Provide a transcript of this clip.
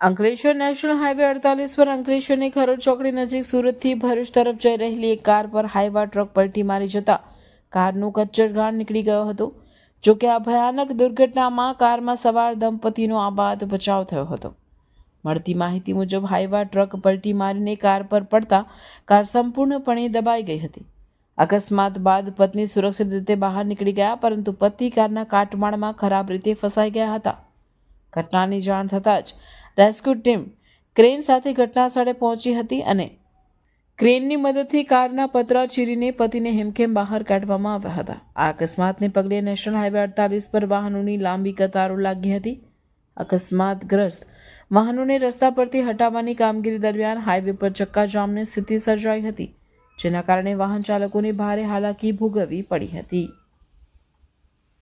Ankleshwar national highway અડતાલીસ પર અંકલેશ્વરની ખરોડ ચોકડી નજીક સુરતથી ભરૂચ તરફ જઈ રહેલી એક કાર પર હાઈવા ટ્રક પલટી મારી જતા કારનું કચ્ચરઘાણ નીકળી ગયો હતો, જો કે આ ભયાનક દુર્ઘટનામાં કારમાં સવાર દંપતીનો આબાદ બચાવ થયો હતો. મળતી માહિતી મુજબ હાઈવા ટ્રક પલટી મારીને કાર પર પડતા કાર સંપૂર્ણપણે દબાઈ ગઈ હતી. અકસ્માત બાદ પત્ની સુરક્ષિત રીતે બહાર નીકળી ગયા, પરંતુ પતિ કારના કાટમાળમાં ખરાબ રીતે ફસાઈ ગયા હતા. ઘટનાની જાણ થતાં જ રેસ્ક્યુ ટીમ ક્રેન સાથે ઘટના સ્થળે પહોંચી હતી અને ક્રેનની મદદથી કારના પતરા ચીરીને પતિને હેમખેમ બહાર કાઢવામાં આવ્યા હતા. આ અકસ્માતને પગલે નેશનલ હાઈવે અડતાલીસ પર વાહનોની લાંબી કતારો લાગી હતી. અકસ્માતગ્રસ્ત વાહનોને રસ્તા પરથી હટાવવાની કામગીરી દરમિયાન હાઈવે પર ચક્કાજામની સ્થિતિ સર્જાઈ હતી. જેના કારણે વાહન ચાલકોને ભારે હાલાકી ભોગવવી પડી હતી.